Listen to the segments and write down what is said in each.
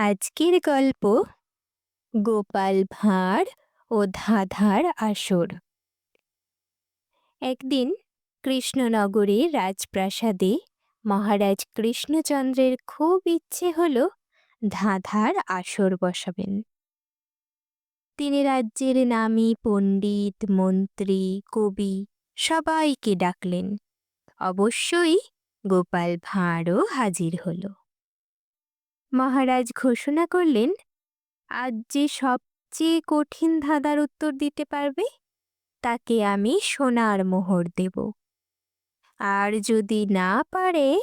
আজকের গল্প গোপাল ভাঁড় ও ধাঁধার আসর। একদিন কৃষ্ণনগরের রাজপ্রাসাদে মহারাজ কৃষ্ণচন্দ্রের খুব ইচ্ছে হল ধাঁধার আসর বসাবেন। তিনি রাজ্যের নামী পণ্ডিত, মন্ত্রী, কবি সবাইকে ডাকলেন। অবশ্যই গোপাল ভাঁড়ও হাজির হলো। মহারাজ ঘোষণা করলেন, আজ যে সবচেয়ে কঠিন ধাঁধার উত্তর দিতে পারবে, তাকে আমি সোনার মোহর দেব। আর যদি না পারে,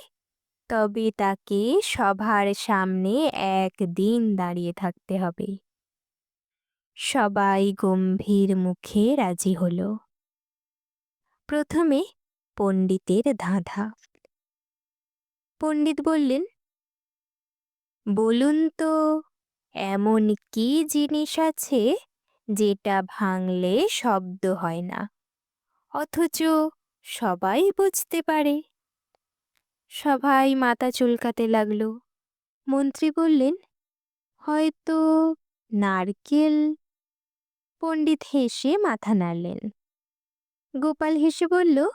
তবে তাকে সভার সামনে একদিন দাঁড়িয়ে থাকতে হবে। সবাই গম্ভীর মুখে রাজি হলো। প্রথমে পণ্ডিতের ধাঁধা। পণ্ডিত বললেন বলুন তো, এমন কি জিনিস আছে যেটা ভাঙলে শব্দ হয় না? অথচ সবাই বুঝতে পারে। সবাই মাথা চুলকাতে লাগল। মন্ত্রী বললেন, হয়তো নারকেল? পণ্ডিত হেসে মাথা নাড়লেন। গোপাল হেসে বলল,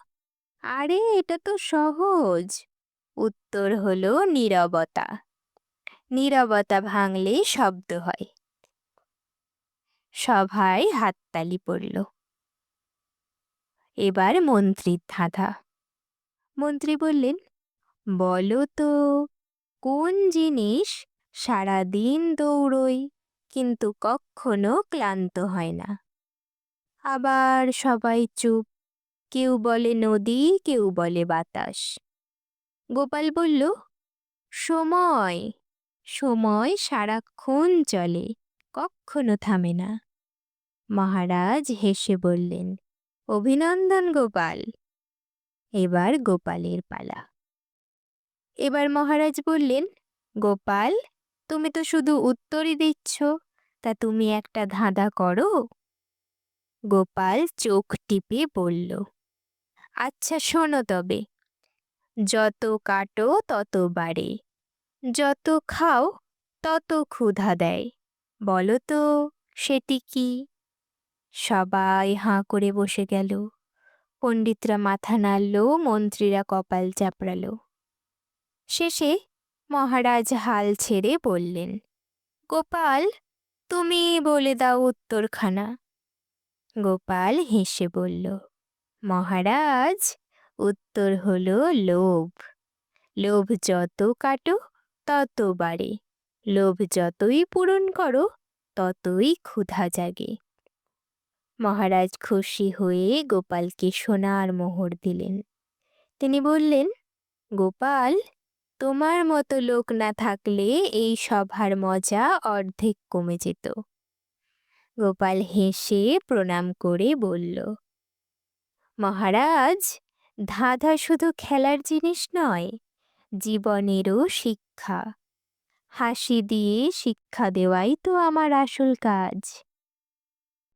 আরে, এটা তো সহজ। উত্তর হলো নীরবতা। নীরবতা ভাঙলে শব্দ হয়। সভায় হাততালি পড়ল। এবার মন্ত্রীর ধাঁধা। মন্ত্রী বললেন, বলো তো, কোন জিনিস সারাদিন দৌড়ই কিন্তু কখনো ক্লান্ত হয় না? আবার সবাই চুপ, কেউ বলে নদী, কেউ বলে বাতাস। গোপাল বলল, সময় সময় সারাক্ষণ চলে, কখনো থামে না। মহারাজ হেসে বললেন, অভিনন্দন গোপাল। এবার গোপালের পালা। এবার মহারাজ বললেন, গোপাল, তুমি তো শুধু উত্তরই দিচ্ছ, তা তুমি একটা ধাঁধা করো? গোপাল চোখ টিপে বলল আচ্ছা শোনো তবে, যত কাটো তত বাড়ে। যত খাও, তত ক্ষুধা দেয়। বলো তো, সেটি কি? সবাই হাঁ করে বসে গেল। পণ্ডিতরা মাথা নাড়ল, মন্ত্রীরা কপাল চাপড়াল। শেষে মহারাজ হাল ছেড়ে বললেন, গোপাল, তুমি বলে দাও উত্তরখানা। গোপাল হেসে বলল, মহারাজ, উত্তর হলো লোভ। লোভ যত কাটো তত বাড়ে। লোভ যতই পূরণ করো, ততই ক্ষুধা জাগে। মহারাজ খুশি হয়ে গোপালকে সোনার মোহর দিলেন। তিনি বললেন, গোপাল, তোমার মতো লোক না থাকলে এই সভার মজা অর্ধেক কমে যেত গোপাল হেসে প্রণাম করে বলল, মহারাজ, ধাঁধা শুধু খেলার জিনিস নয় জীবনেরও শিক্ষা। হাসি দিয়ে শিক্ষা দেওয়াই তো আমার আসল কাজ।